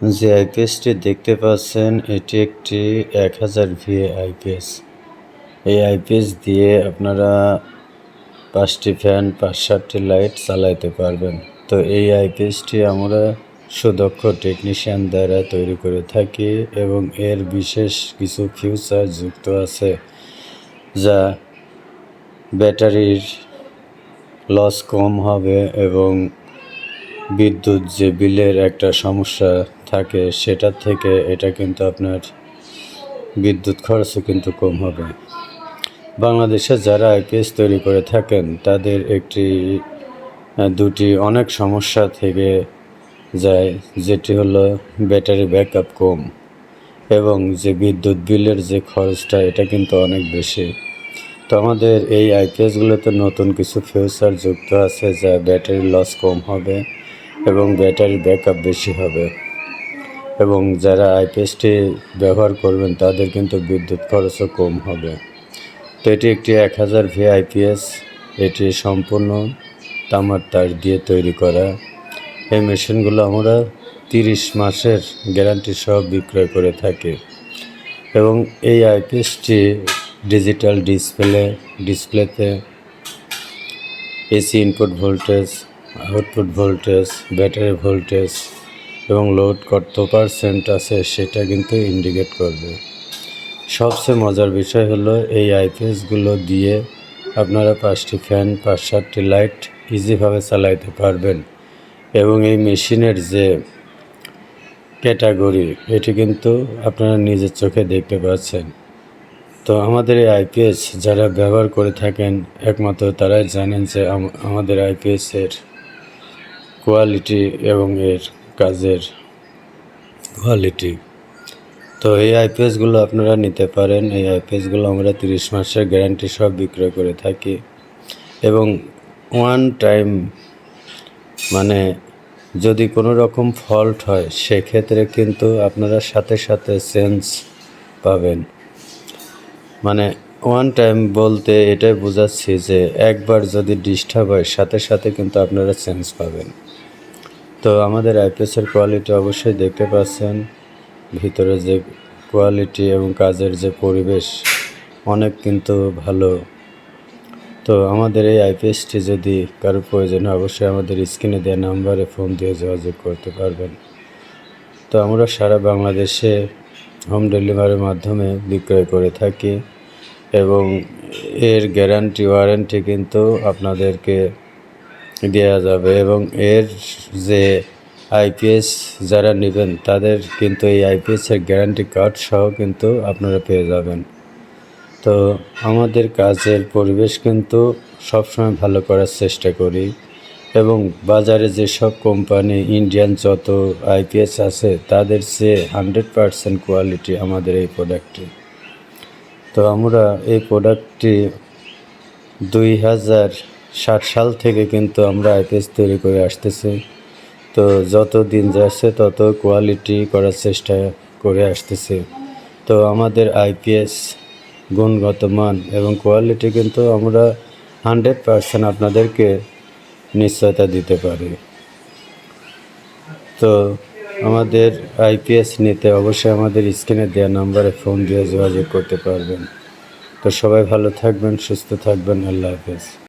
যে আইপিএসটি দেখতে পাচ্ছেন, এটি একটি এক হাজার ভিএ আইপিএস এই আইপিএস দিয়ে আপনারা পাঁচটি ফ্যান পাঁচ সাতটি লাইট চালাইতে পারবেন। তো এই আইপিএসটি আমরা সুদক্ষ টেকনিশিয়ান দ্বারা তৈরি করে থাকি এবং এর বিশেষ কিছু ফিউচার যুক্ত আছে, যা ব্যাটারির লস কম হবে এবং বিদ্যুৎ যে বিলের একটা সমস্যা থাকে, সেটা থেকে এটা কিন্তু আপনার বিদ্যুৎ খরচও কিন্তু কম হবে। বাংলাদেশে যারা আইপিএস তৈরি করে থাকেন, তাদের একটি দুটি অনেক সমস্যা থেকে যায়, যেটি হলো ব্যাটারি ব্যাকআপ কম এবং যে বিদ্যুৎ বিলের যে খরচটা, এটা কিন্তু অনেক বেশি। তো আমাদের এই আইপিএসগুলোতে নতুন কিছু ফিউচার যুক্ত আছে, যা ব্যাটারি লস কম হবে। এবং ব্যাটারি ব্যাকআপ বেশি হবে। এবং যারা আইপিএসটি ব্যবহার করবেন, তাদের কিন্তু বিদ্যুৎ খরচও কম হবে। তো এটি একটি এক হাজার ভি আইপিএস এটি সম্পূর্ণ তামার তার দিয়ে তৈরি করা। এই মেশিনগুলো আমরা তিরিশ মাসের গ্যারান্টি সহ বিক্রয় করে থাকি। এবং এই আইপিএসটি ডিজিটাল ডিসপ্লে, ডিসপ্লেতে AC input voltage output voltage, battery voltage এবং লোড কত পারসেন্ট আছে সেটা কিন্তু ইন্ডিকেট করবে। সবচেয়ে মজার বিষয় হলো এই আইপিএসগুলো দিয়ে আপনারা পাঁচটি ফ্যান পাঁচ সাতটি লাইট ইজিভাবে চালাইতে পারবেন এবং এই মেশিনের যে ক্যাটাগরি এটি কিন্তু আপনারা নিজের চোখে দেখতে পাচ্ছেন। তো আমাদের এই আইপিএস যারা ব্যবহার করে থাকেন, একমাত্র তারাই জানেন যে আমাদের আইপিএসের কোয়ালিটি এবং এর কাজের কোয়ালিটি তো এই আইপিএসগুলো আপনারা নিতে পারেন। এই আইপিএসগুলো আমরা তিরিশ মাসের গ্যারান্টি সব বিক্রয় করে থাকি। এবং ওয়ান টাইম মানে যদি কোনো রকম ফল্ট হয়, সেক্ষেত্রে কিন্তু আপনারা সাথে সাথে চেঞ্জ পাবেন। মানে ওয়ান টাইম বলতে এটাই বোঝাচ্ছি যে একবার যদি ডিস্টার্ব হয়, সাথে সাথে কিন্তু আপনারা চেঞ্জ পাবেন। তো আমাদের আইপিএসের কোয়ালিটি অবশ্যই দেখতে পাচ্ছেন। ভিতরে যে কোয়ালিটি এবং কাজের যে পরিবেশ, অনেক কিন্তু ভালো। তো আমাদের এই আইপিএসটি যদি কারও প্রয়োজন হয়, অবশ্যই আমাদের স্ক্রিনে দেওয়া নাম্বারে ফোন দিয়ে যোগাযোগ করতে পারবেন। তো আমরা সারা বাংলাদেশে হোম ডেলিভারির মাধ্যমে বিক্রয় করে থাকি। এবং এর গ্যারান্টি ওয়ারেন্টি কিন্তু আপনাদেরকে দেওয়া যাবে এবং এর যে আইপিএস যারা নেবেন, তাদের কিন্তু এই আইপিএসের গ্যারান্টি কার্ড সহ কিন্তু আপনারা পেয়ে যাবেন। তো আমাদের কাজের পরিবেশ কিন্তু সবসময় ভালো করার চেষ্টা করি এবং বাজারে যেসব কোম্পানি ইন্ডিয়ান যত আইপিএস আছে, তাদের চেয়ে হান্ড্রেড পারসেন্ট কোয়ালিটি আমাদের এই প্রোডাক্টটি তো আমরা এই প্রোডাক্টটি দুই হাজার ষাট সাল থেকে কিন্তু আমরা আইপিএস তৈরি করে আসতেছি। তো যত দিন যাচ্ছে, তত কোয়ালিটি করার চেষ্টা করে আসতেছি। তো আমাদের আইপিএস গুণগত মান এবং কোয়ালিটি কিন্তু আমরা হান্ড্রেড পারসেন্ট আপনাদেরকে নিশ্চয়তা দিতে পারি। তো আমাদের আইপিএস নিতে অবশ্যই আমাদের স্ক্রিনে দেওয়া নাম্বারে ফোন দিয়ে যোগাযোগ করতে পারবেন। তো সবাই ভালো থাকবেন, সুস্থ থাকবেন, আল্লাহ হাফেজ।